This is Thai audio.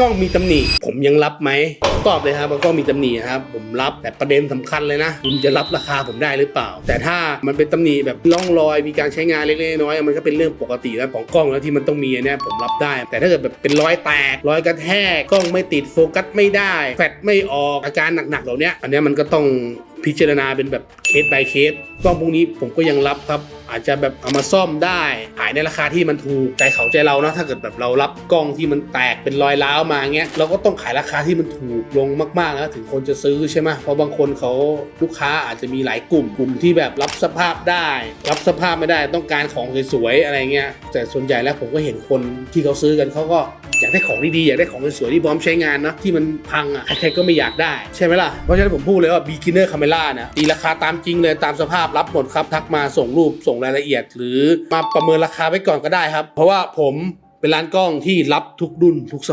กล้องมีตำหนิผมยังรับไหมตอบเลยครับว่ากล้องมีตำหนิครับผมรับแต่ประเด็นสำคัญเลยนะคุณจะรับราคาผมได้หรือเปล่า แต่ถ้ามันเป็นตำหนิแบบร่องรอยมีการใช้งานเล็กๆน้อยๆมันก็เป็นเรื่องปกติแล้วของกล้องแล้วที่มันต้องมีเนี่ยผมรับได้ แต่ถ้าเกิดแบบเป็นรอยแตกรอยกระแทกกล้องไม่ติดโฟกัสไม่ได้ แฟลชไม่ออกอาการหนักๆเหล่านี้อันเนี้ยมันก็ต้อง พิจารณาเป็นแบบเคส by เคสกล้องพวกนี้ผมก็ยังรับครับ อาจจะแบบเอามาซ่อมได้ขายในราคาที่มันถูกใจเขาใจเรานะถ้าเกิดแบบเรารับกล้องที่มันแตกเป็นรอยร้าวมาเงี้ยเราก็ต้องขายราคาที่มันถูกลงมากๆนะถึงคนจะซื้อใช่ไหมเพราะบางคนเขาลูกค้าอาจจะมีหลายกลุ่มกลุ่มที่แบบรับสภาพได้ รับสภาพไม่ได้ต้องการของสวยๆอะไรเงี้ยแต่ส่วนใหญ่แล้วผมก็เห็นคนที่เขาซื้อกันเขาก็ อยากได้ของดีๆอยากได้ของสวยๆที่พร้อมใช้งานเนาะที่มันพังอะใครๆก็ไม่อยากได้ใช่ไหมล่ะเพราะฉะนั้นผมพูดเลยว่า beginner camera นะตีราคาตามจริงเลยตามสภาพรับหมดครับทักมาส่งรูปส่งรายละเอียด หรือมาประเมินราคาไว้ก่อนก็ได้ครับ เพราะว่าผมเป็นร้านกล้องที่รับทุกรุ่นทุกส